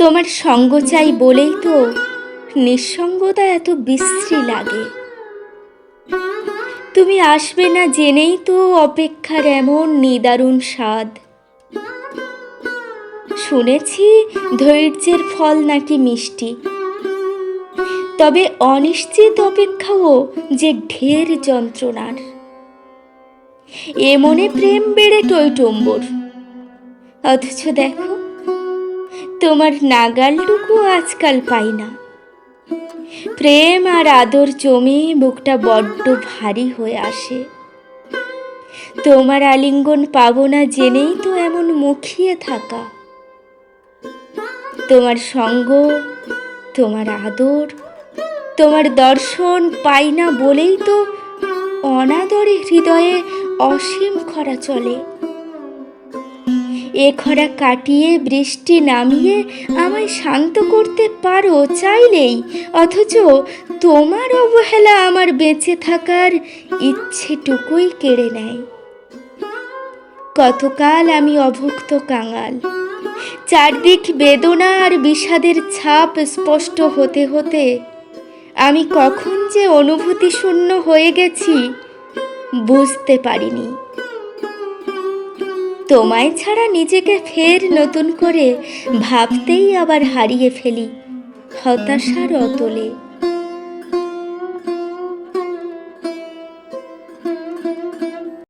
তোমার সঙ্গ চাই বলেই তো নিঃসঙ্গতা এত বিশ্রী লাগে। তুমি আসবে না জেনেই তো অপেক্ষার এমন নিদারুণ স্বাদ। শুনেছি ধৈর্যের ফল নাকি মিষ্টি। তবে অনিশ্চিত অপেক্ষাও যে ঢের যন্ত্রণার। এ মনে প্রেম বেড়ে টইটম্বর অথচ দেখো তোমার নাগালটুকু আজকাল পাই না। প্রেম আর আদর জমে বুকটা বড্ড ভারী হয়ে আসে। তোমার আলিঙ্গন পাবো না জেনেই তো এমন মুখিয়ে থাকা। তোমার সঙ্গ, তোমার আদর, তোমার দর্শন পাই না বলেই তো অনাদরে হৃদয়ে অসীম খরা চলে। এ খরা কাটিয়ে বৃষ্টি নামিয়ে আমায় শান্ত করতে পারো চাইলেই। অথচ তোমার অবহেলা আমার বেঁচে থাকার ইচ্ছেটুকুই কেড়ে নেয়। কতকাল আমি অভুক্ত কাঙাল। চারদিক বেদনা আর বিষাদের ছাপ স্পষ্ট হতে হতে আমি কখন যে অনুভূতি শূন্য হয়ে গেছি বুঝতে পারিনি। তোমায় ছাড়া নিজেকে ফের নতুন করে ভাবতেই আবার হারিয়ে ফেলি হতাশার অতলে।